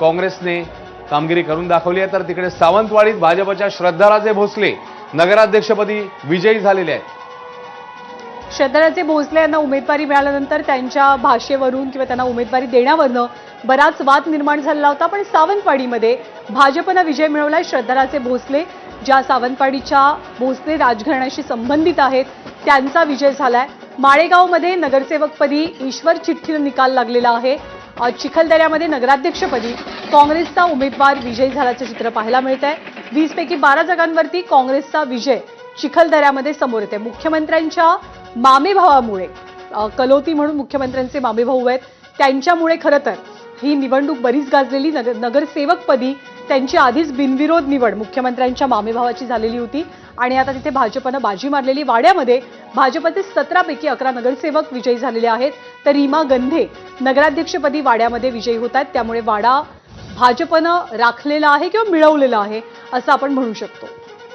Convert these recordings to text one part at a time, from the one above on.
काँग्रेसने कामगिरी करून दाखवली आहे. तर तिकडे सावंतवाडीत भाजपच्या श्रद्धाराजे भोसले नगराध्यक्षपदी विजयी झालेले आहेत. श्रद्धाराजे भोसले यांना उमेदवारी मिळाल्यानंतर त्यांच्या भाषेवरून किंवा त्यांना उमेदवारी देण्यावरनं बराच वाद निर्माण झालेला होता. पण सावंतवाडीमध्ये भाजपनं विजय मिळवलाय श्रद्धाराजे भोसले ज्या सावंतवाडीच्या भोसले राजघराण्याशी संबंधित आहेत त्यांचा विजय झालाय. माळेगावमध्ये नगरसेवकपदी ईश्वर चिठ्ठीनं निकाल लागलेला आहे. चिखलदऱ्यामध्ये नगराध्यक्षपदी काँग्रेसचा उमेदवार विजयी झाल्याचं चित्र पाहायला मिळत आहे वीसपैकी बारा जागांवरती काँग्रेसचा विजय चिखलदऱ्यामध्ये समोर येते मुख्यमंत्र्यांच्या मामेभावामुळे कलोती म्हणून मुख्यमंत्र्यांचे मामेभाऊ आहेत त्यांच्यामुळे खरं तर ही निवडणूक बरीच गाजलेली नगर नगरसेवकपदी त्यांची आधीच बिनविरोध निवड मुख्यमंत्र्यांच्या मामेभावाची झालेली होती. आणि आता तिथे भाजपनं बाजी मारलेली वाड्यामध्ये भाजपचे सतरापैकी अकरा नगरसेवक विजयी झालेले आहेत. तर रीमा गंधे नगराध्यक्षपदी वाड्यामध्ये विजयी होत आहेत. त्यामुळे वाडा भाजपनं राखलेला आहे किंवा मिळवलेला आहे असं आपण म्हणू शकतो.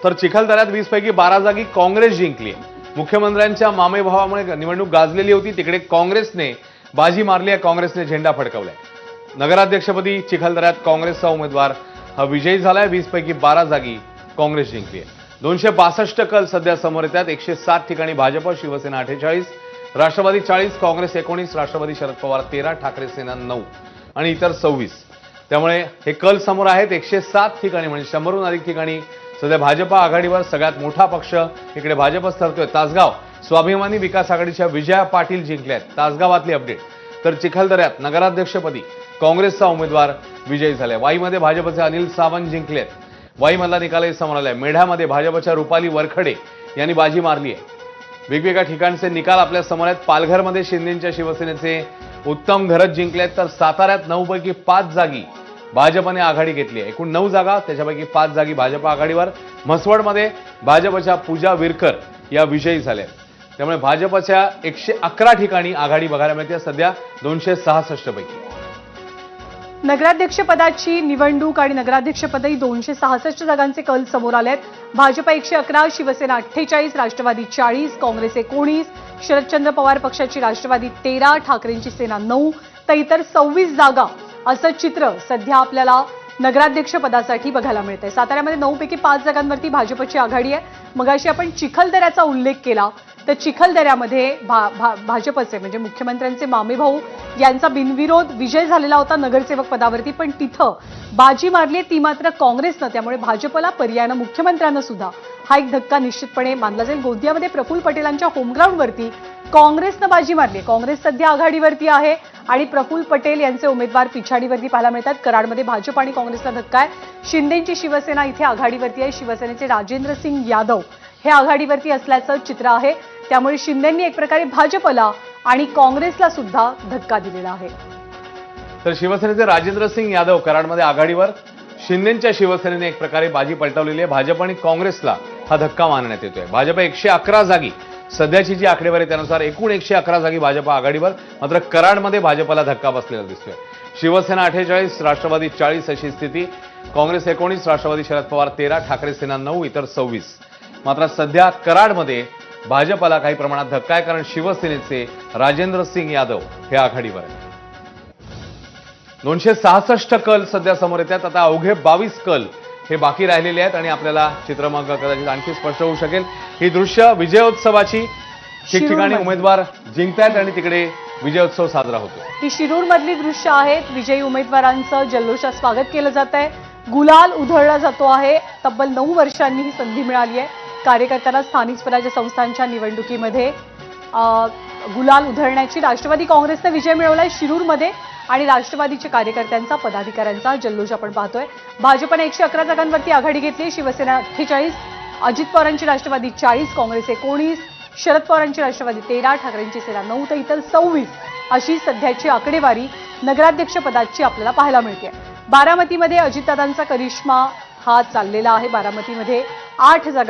तर चिखलदऱ्यात वीस पैकी बारा जागी काँग्रेस जिंकली. आहे मुख्यमंत्र्यांच्या मामेभावामुळे निवडणूक गाजलेली होती. तिकडे काँग्रेसने बाजी मारली आहे. काँग्रेसने झेंडा फडकवलाय. नगराध्यक्षपदी चिखलदऱ्यात काँग्रेसचा उमेदवार हा विजयी झालाय. वीस पैकी बारा जागी काँग्रेस जिंकली आहे दोनशे बासष्ट कल सध्या समोर येतात. एकशे सात ठिकाणी भाजप शिवसेना अठ्ठेचाळीस राष्ट्रवादी चाळीस काँग्रेस एकोणीस राष्ट्रवादी शरद पवार तेरा ठाकरे सेना नऊ आणि इतर सव्वीस. त्यामुळे हे कल समोर आहेत. एकशे सात ठिकाणी म्हणजे शंभरहून अधिक ठिकाणी सध्या भाजपा आघाडीवर सगळ्यात मोठा पक्ष इकडे भाजपच ठरतोय तासगाव. स्वाभिमानी विकास आघाडीच्या विजया पाटील जिंकल्यात. तासगावातली अपडेट. तर चिखलदऱ्यात नगराध्यक्षपदी काँग्रेसचा उमेदवार विजयी झालाय. वाईमध्ये भाजपचे अनिल सावंत जिंकलेत. वाईमधला निकालही समोर आलाय. मेढ्यामध्ये भाजपच्या रुपाली वरखडे यांनी बाजी मारली आहे वेगवेगळ्या ठिकाणचे निकाल आपल्यासमोर आहेत. पालघरमध्ये शिंदेच्या शिवसेनेचे उत्तम घरत जिंकले आहेत तर साताऱ्यात नऊपैकी पाच जागी भाजपने आघाडी घेतली आहे एकूण नऊ जागा त्याच्यापैकी पाच जागी भाजप आघाडीवर. म्हसवडमध्ये भाजपच्या पूजा विरकर या विजयी झाल्या आहेत. त्यामुळे भाजपच्या एकशे अकरा ठिकाणी आघाडी बघायला मिळते. सध्या दोनशे सहासष्ट पैकी. नगराध्यक्षपदाची निवडणूक आणि नगराध्यक्षपदही दोनशे सहासष्ट जागांचे कल समोर आलेत. भाजप एकशे अकरा शिवसेना अठ्ठेचाळीस राष्ट्रवादी चाळीस काँग्रेस एकोणीस शरदचंद्र पवार पक्षाची राष्ट्रवादी तेरा ठाकरेंची सेना नऊ तर इतर सव्वीस जागा असं चित्र सध्या आपल्याला नगराध्यक्षपदासाठी बघायला मिळतंय. साताऱ्यामध्ये नऊ पैकी पाच जागांवरती भाजपची आघाडी आहे. मगाशी आपण चिखलदऱ्याचा उल्लेख केला. तर चिखलदऱ्यामध्ये भा, भा, भाजपचे म्हणजे मुख्यमंत्र्यांचे मामेभाऊ यांचा बिनविरोध विजय झालेला होता नगरसेवक पदावरती. पण तिथं बाजी मारली ती मात्र काँग्रेसनं त्यामुळे भाजपला पर्यायानं मुख्यमंत्र्यांना सुद्धा हा एक धक्का निश्चितपणे मानला जाईल. गोंदियामध्ये प्रफुल्ल पटेलांच्या होमग्राऊंडवरती काँग्रेसनं बाजी मारली. काँग्रेस सध्या आघाडीवरती आहे. आणि प्रफुल्ल पटेल यांचे उमेदवार पिछाडीवरती पाहायला मिळतात. कराडमध्ये भाजप आणि काँग्रेसला धक्का आहे. शिंदेची शिवसेना इथे आघाडीवरती आहे. शिवसेनेचे राजेंद्र सिंग यादव हे आघाडीवरती असल्याचं चित्र आहे. त्यामुळे शिंदेंनी एक प्रकारे भाजपला आणि काँग्रेसला सुद्धा धक्का दिलेला आहे. तर शिवसेनेचे राजेंद्र सिंग यादव कराडमध्ये आघाडीवर. शिंदेच्या शिवसेनेने एक प्रकारे बाजी पलटवलेली आहे. भाजप आणि काँग्रेसला हा धक्का मानण्यात येतोय. भाजप एकशे अकरा जागी सध्याची जी आकडेवारी आहे त्यानुसार एकूण एकशे अकरा जागी भाजप आघाडीवर मात्र कराडमध्ये भाजपला धक्का बसलेला दिसतोय. शिवसेना अठ्ठेचाळीस राष्ट्रवादी चाळीस अशी स्थिती. काँग्रेस एकोणीस राष्ट्रवादी शरद पवार तेरा ठाकरे सेना नऊ इतर सव्वीस. मात्र सध्या कराडमध्ये भाजपाला काही प्रमाणात धक्का आहे कारण शिवसेनेचे राजेंद्र सिंग यादव हे आघाडीवर आहेत. दोनशे सहासष्ट कल सध्या समोर येतात. आता अवघे बावीस कल हे बाकी राहिलेले आहेत आणि आपल्याला चित्र मग कदाचित आणखी स्पष्ट होऊ शकेल. ही दृश्य विजयोत्सवाची ठिकठिकाणी. उमेदवार जिंकतायत आणि तिकडे विजयोत्सव साजरा होतो ही शिरूर मधली दृश्य आहेत. विजयी उमेदवारांचं जल्लोषात स्वागत केलं जात आहे. गुलाल उधळला जातो आहे. तब्बल नऊ वर्षांनी ही संधी मिळाली आहे. कार्यकर्त्यांना स्थानिक स्वराज्य संस्थांच्या निवडणुकीमध्ये गुलाल उधळण्याची राष्ट्रवादी काँग्रेसनं विजय मिळवलाय शिरूरमध्ये. आणि राष्ट्रवादीच्या कार्यकर्त्यांचा पदाधिकाऱ्यांचा जल्लोष आपण पाहतोय. भाजपने एकशे अकरा जागांवरती आघाडी घेतली. शिवसेना अठ्ठेचाळीस अजित पवारांची राष्ट्रवादी चाळीस काँग्रेस एकोणीस शरद पवारांची राष्ट्रवादी तेरा ठाकरेंची सेना नऊ तर इतर सव्वीस अशी सध्याची आकडेवारी नगराध्यक्ष पदाची आपल्याला पाहायला मिळते. बारामतीमध्ये अजितदादांचा करिश्मा हा चाललेला आहे. बारामतीमध्ये आठ जागा